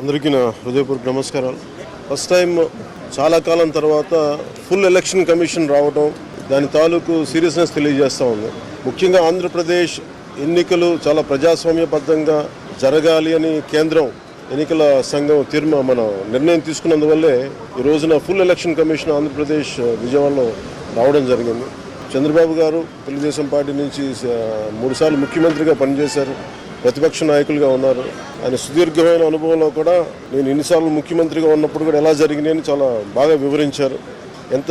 అందరికీ నా హృదయపూర్వక నమస్కారాలు. ఫస్ట్ టైం చాలా కాలం తర్వాత ఫుల్ ఎలక్షన్ కమిషన్ రావడం దాని తాలూకు సీరియస్నెస్ తెలియజేస్తూ ఉంది. ముఖ్యంగా ఆంధ్రప్రదేశ్ ఎన్నికలు చాలా ప్రజాస్వామ్యబద్ధంగా జరగాలి అని కేంద్రం ఎన్నికల సంఘం తీర్మా మన నిర్ణయం తీసుకున్నందువల్లే ఈ రోజున ఫుల్ ఎలక్షన్ కమిషన్ ఆంధ్రప్రదేశ్ విజయవాడలో రావడం జరిగింది. చంద్రబాబు గారు తెలుగుదేశం పార్టీ నుంచి మూడుసార్లు ముఖ్యమంత్రిగా పనిచేశారు. ప్రతిపక్ష నాయకులుగా ఉన్నారు. ఆయన సుదీర్ఘమైన అనుభవంలో కూడా నేను ఎన్నిసార్లు ముఖ్యమంత్రిగా ఉన్నప్పుడు కూడా ఎలా జరిగినాయని చాలా బాగా వివరించారు. ఎంత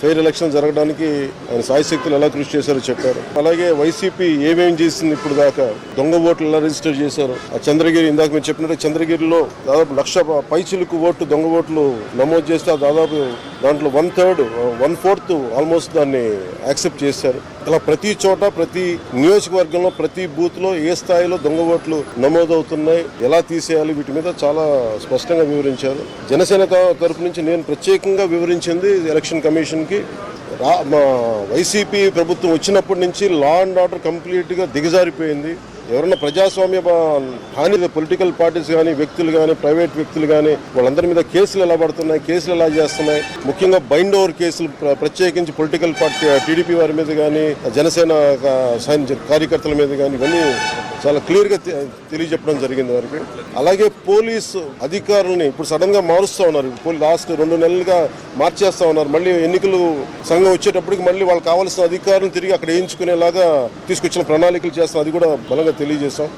ఫెయిర్ ఎలక్షన్ జరగడానికి ఆయన సాయశక్తులు ఎలా కృషి చేశారో చెప్పారు. అలాగే వైసీపీ ఏమేమి చేసింది ఇప్పుడు దాకా? దొంగ ఓట్లు ఎలా రిజిస్టర్ చేశారు? ఆ చంద్రగిరి ఇందాక మీరు చెప్పినట్టు చంద్రగిరిలో దాదాపు లక్ష పైచిలకు ఓట్లు దొంగ ఓట్లు నమోదు చేస్తే ఆ దాదాపు దాంట్లో one third one fourth almost దాన్ని యాక్సెప్ట్ చేశారు. అలా ప్రతి చోట ప్రతి నియోజకవర్గంలో ప్రతి బూత్లో ఏ స్థాయిలో దొంగ ఓట్లు నమోదవుతున్నాయి ఎలా తీసేయాలి వీటి మీద చాలా స్పష్టంగా వివరించారు. జనసేన తరపు నుంచి నేను ప్రత్యేకంగా వివరించింది ఎలక్షన్ కమిషన్కి. రా మా వైసీపీ ప్రభుత్వం వచ్చినప్పటి నుంచి లా అండ్ ఆర్డర్ కంప్లీట్గా దిగజారిపోయింది. ఎవరన్నా ప్రజాస్వామ్య హాని పొలిటికల్ పార్టీస్ కానీ వ్యక్తులు కానీ ప్రైవేట్ వ్యక్తులు కానీ వాళ్ళందరి మీద కేసులు ఎలా పడుతున్నాయి కేసులు ఎలా చేస్తున్నాయి? ముఖ్యంగా బైండ్ ఓవర్ కేసులు ప్ర- ప్రత్యేకించి పొలిటికల్ పార్టీ టీడీపీ వారి మీద కానీ జనసేన కార్యకర్తల మీద కానీ ఇవన్నీ చాలా క్లియర్గా తె- తెలియజెప్పడం జరిగింది వారికి. అలాగే పోలీసు అధికారులని ఇప్పుడు సడన్గా మారుస్తూ ఉన్నారు. లాస్ట్ రెండు నెలలుగా మార్చేస్తూ ఉన్నారు. మళ్ళీ ఎన్నికలు సంఘం వచ్చేటప్పటికి మళ్ళీ వాళ్ళకి కావాల్సిన అధికారులను తిరిగి అక్కడ వేయించుకునేలాగా తీసుకొచ్చిన ప్రణాళికలు చేస్తాం. అది కూడా బలంగా తెలియజేశాం.